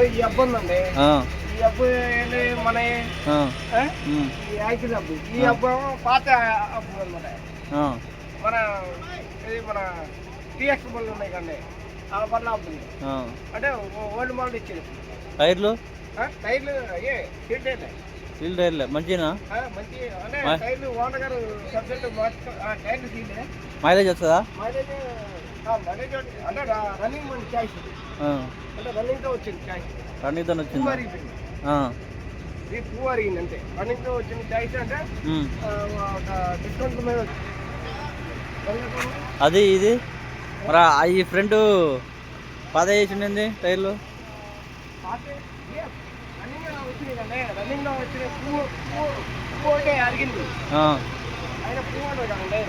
ఈ అబ్బు ఉందండి. ఈ అబ్బు మన ఈ యాక్సిల్ అబ్బు. ఈ అబ్బు ఏమో పాత అబ్బు అనమాట ఆ, మన ఇది మన టీఎక్స్ బళ్ళు ఉన్నాయి కండి ఆ బల్ల అబ్బు ఇది. ఆ. అంటే ఓల్డ్ మోడల్ ఇచ్చింది టైర్లు? టైర్లు సీట్ మంచినా మైలేజ్ వస్తుందా? మైలేజ్ అంటే రన్నింగ్ మన అంటే రన్నింగ్తో వచ్చింది రన్నింగ్తో వచ్చిందా? ఇది పువ్వు అరిగింది అంతే రన్నింగ్తో వచ్చిన చాయిస్ అంటే డిస్కౌంట్ మీద అది ఇది. మరి ఈ ఫ్రంట్ పదే వేసి ఉండింది టైర్లు? పాతే? ఏ, రన్నింగ్లో వచ్చింది కంటే రన్నింగ్లో వచ్చిన పువ్వు పువ్వు పువ్వు అరిగింది. ఆయన పువ్వు అంటే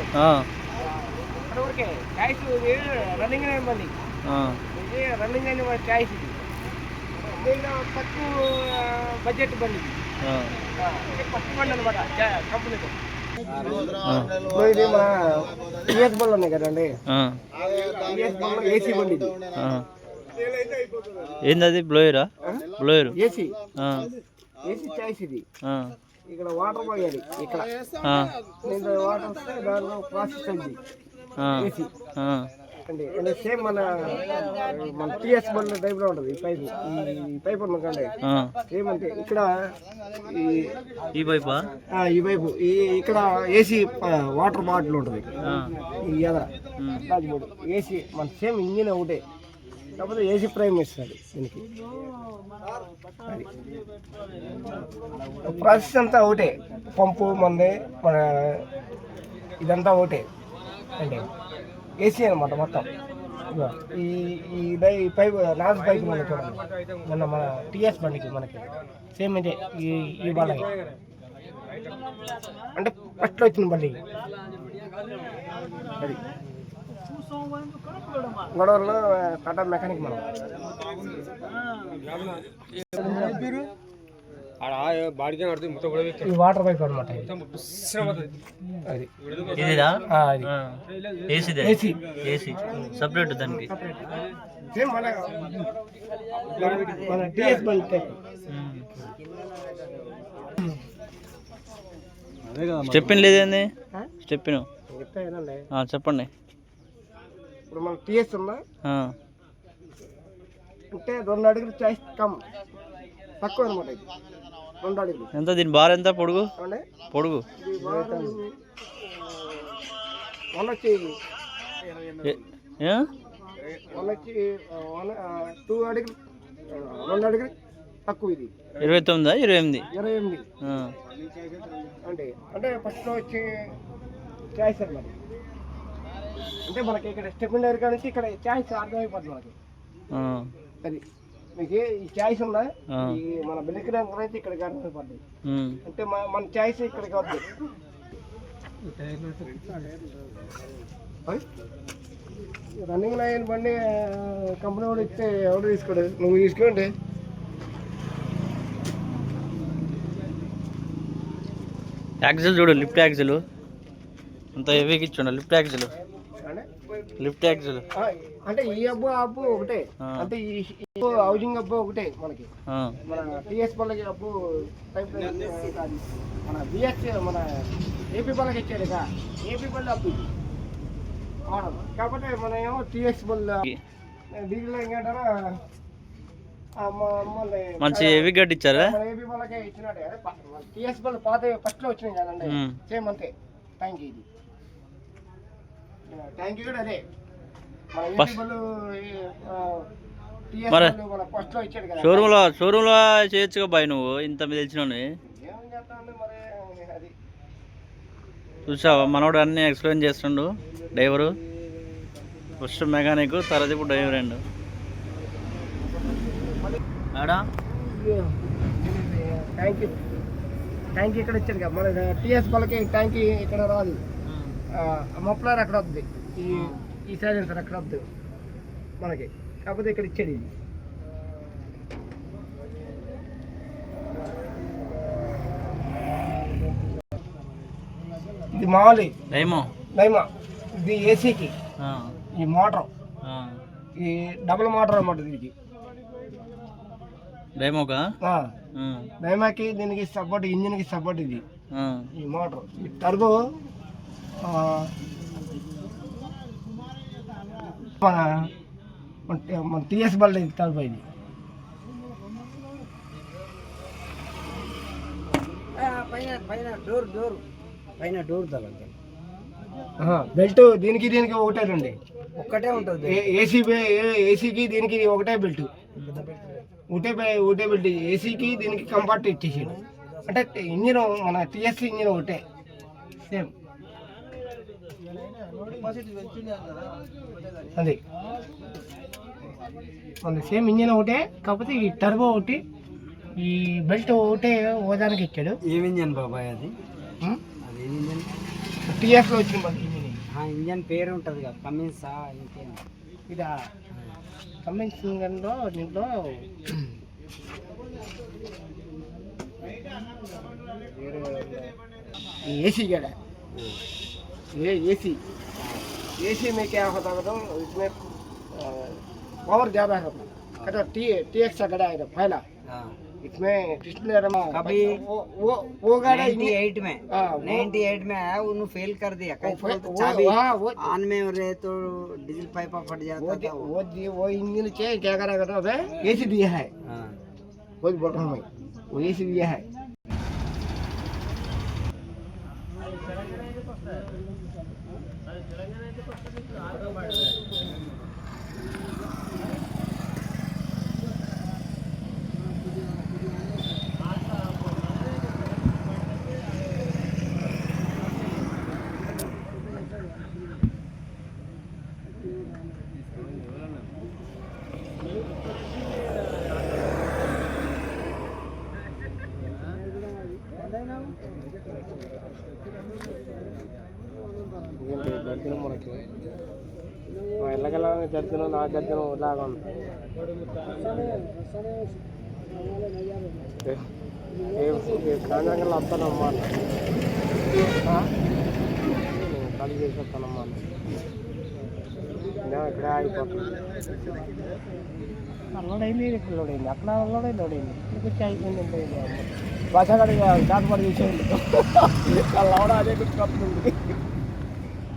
కదండి ఆ, అక్కడ వరకే చాయిస్ రన్నింగ్ ఇది రన్నింగ్ అయిన చాయిస్ ఇది. దీనిలో తక్కువ బడ్జెట్ బండి ఫస్ట్ బండి అనమాట కంపెనీతో ఇది మన టీఎస్ బండ్లు ఉన్నాయి కదండి. బండ్లు ఏసీ బండి ఇది. ఆ. ఏంది అది బ్లోయరా బ్లోయర్ ఏసీ ఆ, ఏసీ చాయిస్ ఇది. ఇక్కడ వాటర్ పోయాలి ఇక్కడ. వాటర్ వస్తే దానిలో ప్రాసెస్ అయింది. ఏసీ ఆ, అండి అంటే సేమ్ మన మన టీఎస్ బండ్ల టైప్లో ఉంటుంది ఈ పైప్. ఈ పైప్ ఉన్నకండి ఆ. సేమ్ అంటే ఇక్కడ ఈ ఈ పైపా? ఆ, ఈ వైపు ఈ ఇక్కడ ఏసీ వాటర్ బాటిల్ ఉంటుంది. ఆ, ఈ ఎద ఏసీ మన సేమ్ ఇంజిన్ ఒకటే. కాకపోతే ఏసీ ప్రైమ్ ఇస్తుంది దీనికి. ప్రాసెస్ అంతా ఒకటే. పంపు మంది మన ఇదంతా ఒకటే. అంటే ఏసీ అనమాట మొత్తం. ఈ ఈ డై పైప్ నాజ్ పైప్ మన చూడండి. మొన్న మన టీఎస్ బండికి మనకి. సేమ్ ఇదే ఈ ఈ బండకి. అంటే ఫస్ట్లో వచ్చిన బండి. అది. గొడవల్లో టాటా మెకానిక్ మనం. ఈ వాటర్ పైప్ అనమాట అది. ఇదిదా ఏసీదే? ఏసీ. ఏసీ. సపరేట్ దానికి. స్టెప్పిన్ చెప్తా ఏనండి చెప్పండి. ఇప్పుడు మన టీఎస్ ఉందా? ఆ, అంటే రెండు అడుగులు చాయిస్ కమ్. తక్కువ అనమాట ఇది. ఎంత దీని బార్ ఎంత పొడుగు? పొడుగు. తక్కువ ఇది. ఇరవై తొమ్మిదా? ఇరవై ఎనిమిది? ఇరవై ఎనిమిది. అంటే అంటే ఫస్ట్లో వచ్చి చాయిస్ అనమాట అంటే మనకి ఇక్కడ స్టెప్ కాడ నుంచి ఇక్కడ చాయిస్ అర్థమైపోతుంది మనకి. అది. మీకు ఈ చాయిస్ ఉందా? ఆ. ఈ మన నుంచి ఇక్కడికి అర్థమైపోతుంది ఉమ్, అంటే మన చాయిస్ ఇక్కడికి వద్దు రన్నింగ్ లైన్ బండి కంపెనీ వాడు ఇస్తే ఎవడు తీసుకోడు? నువ్వు తీసుకోండి. యాక్సిల్ చూడు లిఫ్ట్ యాక్సిల్. అంత హెవీకి ఇచ్చుండ లిఫ్ట్ యాక్సిల్. అంటే? Lift axle. అంటే ఈ అబ్బు అబ్బు ఒకటే. అంటే ఈ హౌసింగ్ అబ్బు ఒకటే మనకి. మన టిఎస్ వాళ్ళకి అబ్బు టైప్ మన బిఎస్ మన ఏపీ వాళ్ళకి ఇచ్చాడు కదా ఏపీ ఇది. మోడల్ కాకపోతే మన ఏమో టిఎస్ బల్ దీనిలో ఏంటంటారా మంచి హెవీ గడ్డి ఇచ్చారా ఏపీ వాళ్ళకే ఇచ్చినట్టే టిఎస్ బల్ పాత ఫస్ట్లో వచ్చినాయి కదండి. సేమ్ అంతే. ట్యాంక్ ఇది ట్యాంక్ కూడా అదే. మన ఏపీ టిఎస్ మరి- ఫస్ట్లో షోరూంలో షోరూంలో చేయొచ్చుగా బాయ్ నువ్వు ఇంత మీద తెలిసినవి చూసావా? మనోడు అన్నీ ఎక్స్ప్లెయిన్ చేస్తుండు. డ్రైవరు. ఫస్ట్ మెకానిక్ తర్వాత ఇప్పుడు driver and. Madam? Tank tank ఇక్కడ ఇచ్చాడు కదా. మన టిఎస్ వాళ్ళకి ట్యాంక్ ఇక్కడ రాదు. మఫ్లర్ అక్కడ వద్దు. ఈ ఈ సైలెన్సర్ అక్కడ వద్దు. మనకి. కాకపోతే ఇక్కడ ఇచ్చాడు ఇది ఇది మామూలు. ఏమో లైమా ఇది ఏసీకి. ఈ మోటార్. ఈ డబుల్ మోటార్ అన్నమాట దీనికి. డైమోకా డైమాకి దీనికి సపోర్ట్ ఇంజిన్కి సపోర్ట్ ఇది. ఈ మోటార్. ఈ టర్బో మన మన- మన టీఎస్ టర్బో ఇది పైన డోర్ తగ్గ బెల్ట్ దీనికి దీనికి ఒకటే రండి. ఒక్కటే ఉంటుంది. ఏసీ ఏసీకి దీనికి ఒకటే బెల్ట్. ఒకటే ఒకటే బెల్ట్. ఏసీకి దీనికి కంఫర్ట్ ఇచ్చేసాడు. అంటే ఇంజిన్ మన టీఎస్ ఇంజిన్ ఒకటే. సేమ్. అది. సేమ్ ఇంజిన్ ఒకటే కాకపోతే ఈ టర్బో ఒకటి ఈ బెల్ట్ ఒకటే ఓదానికి ఇచ్చాడు ఏం ఇంజన్ బాబాయ్ అది ఉం? అది ఏం ఇంజన్ టీఎస్లో వచ్చింది మనకి ఇంజిన్ ఆ ఇంజన్ పేరు ఉంటుంది కదా కమిన్సా ఇంకేం ఇది కంబినేషన్లో దీంట్లో एसी गड़ा ये एसी एसी में क्या होता है बताऊं इसमें पावर ज़्यादा है मतलब टी टी एक्स का गड़ा है पहला इसमें डिस्प्ले कभी- वो वो वो गाड़ा नाइन्टी एट में हाँ, वो- नाइन्टी एट में आया उन्होंने फेल कर दिया। वो कैसे वो- चाबी हाँ, वो- ऑन में रहे तो डीजल पाइप फट जाता था वो। वो वो इंजन चाहिए क्या करा करता है। एसी दिया है। हाँ। वो बोल रहा हूँ मैं। वो एसी दिया है। దర్శనం మనకి ఎల్లగల దర్శనం నా దర్శనం ఇలాగా ఉంది కాంజంగల్ వస్తానమ్మా ఖాళీ చేసి వస్తానమ్మా నేను ఇక్కడే ఆగిపోతాను లోడైంది ఇక్కడ లోడైంది. అక్కడ లోడైంది లోడైంది. ఇక్కడికి వచ్చి అయిపోయింది భాషగాడి దాటిపడి చేసేయండి లోడ అదే గుర్తుకొస్తుంది.